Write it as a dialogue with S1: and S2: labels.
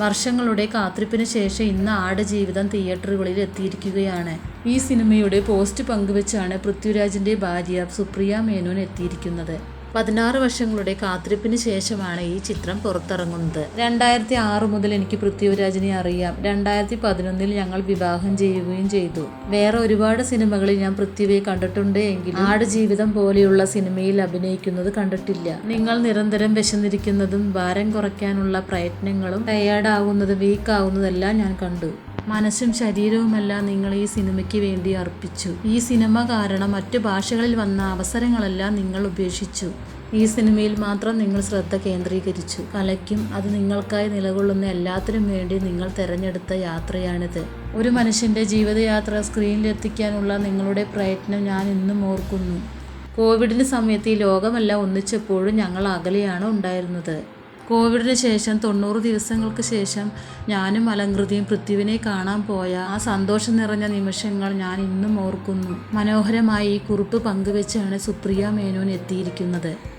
S1: വർഷങ്ങളുടെ കാത്തിരിപ്പിന് ശേഷം ഇന്ന് ആടുജീവിതം തിയേറ്ററുകളിൽ എത്തിയിരിക്കുകയാണ്. ഈ സിനിമയുടെ പോസ്റ്റ് പങ്കുവച്ചാണ് പൃഥ്വിരാജിന്റെ ഭാര്യ സുപ്രിയ മേനോൻ എത്തിയിരിക്കുന്നത്. പതിനാറ് വർഷങ്ങളുടെ കാത്തിരിപ്പിന് ശേഷമാണ് ഈ ചിത്രം പുറത്തിറങ്ങുന്നത്. രണ്ടായിരത്തി ആറ് മുതൽ എനിക്ക് പൃഥ്വിരാജിനെ അറിയാം. രണ്ടായിരത്തി പതിനൊന്നിൽ ഞങ്ങൾ വിവാഹം ചെയ്യുകയും ചെയ്തു. വേറെ ഒരുപാട് സിനിമകളിൽ ഞാൻ പൃഥ്വിയെ കണ്ടിട്ടുണ്ട് എങ്കിലും ആടുജീവിതം പോലെയുള്ള സിനിമയിൽ അഭിനയിക്കുന്നത് കണ്ടിട്ടില്ല. നിങ്ങൾ നിരന്തരം വിശന്നിരിക്കുന്നതും ഭാരം കുറയ്ക്കാനുള്ള പ്രയത്നങ്ങളും ടയേർഡാകുന്നതും വീക്കാവുന്നതെല്ലാം ഞാൻ കണ്ടു. മനസ്സും ശരീരവുമെല്ലാം നിങ്ങൾ ഈ സിനിമയ്ക്ക് വേണ്ടി അർപ്പിച്ചു. ഈ സിനിമ കാരണം മറ്റു ഭാഷകളിൽ വന്ന അവസരങ്ങളെല്ലാം നിങ്ങൾ ഉപേക്ഷിച്ചു. ഈ സിനിമയിൽ മാത്രം നിങ്ങൾ ശ്രദ്ധ കേന്ദ്രീകരിച്ചു. കലയ്ക്കും അത് നിങ്ങൾക്കായി നിലകൊള്ളുന്ന എല്ലാത്തിനും വേണ്ടി നിങ്ങൾ തിരഞ്ഞെടുത്ത യാത്രയാണിത്. ഒരു മനുഷ്യന്റെ ജീവിതയാത്ര സ്ക്രീനിലെത്തിക്കാനുള്ള നിങ്ങളുടെ പ്രയത്നം ഞാൻ ഇന്നും ഓർക്കുന്നു. കോവിഡിന് സമയത്ത് ഈ ലോകമെല്ലാം ഒന്നിച്ചപ്പോഴും ഞങ്ങൾ അകലെയാണ് ഉണ്ടായിരുന്നത്. കോവിഡിന് ശേഷം തൊണ്ണൂറ് ദിവസങ്ങൾക്ക് ശേഷം ഞാനും അലങ്കൃതിയും പൃഥ്വിനെ കാണാൻ പോയ ആ സന്തോഷം നിറഞ്ഞ നിമിഷങ്ങൾ ഞാൻ ഇന്നും ഓർക്കുന്നു. മനോഹരമായി ഈ കുറിപ്പ് പങ്കുവെച്ചാണ് സുപ്രിയ മേനോൻ എത്തിയിരിക്കുന്നത്.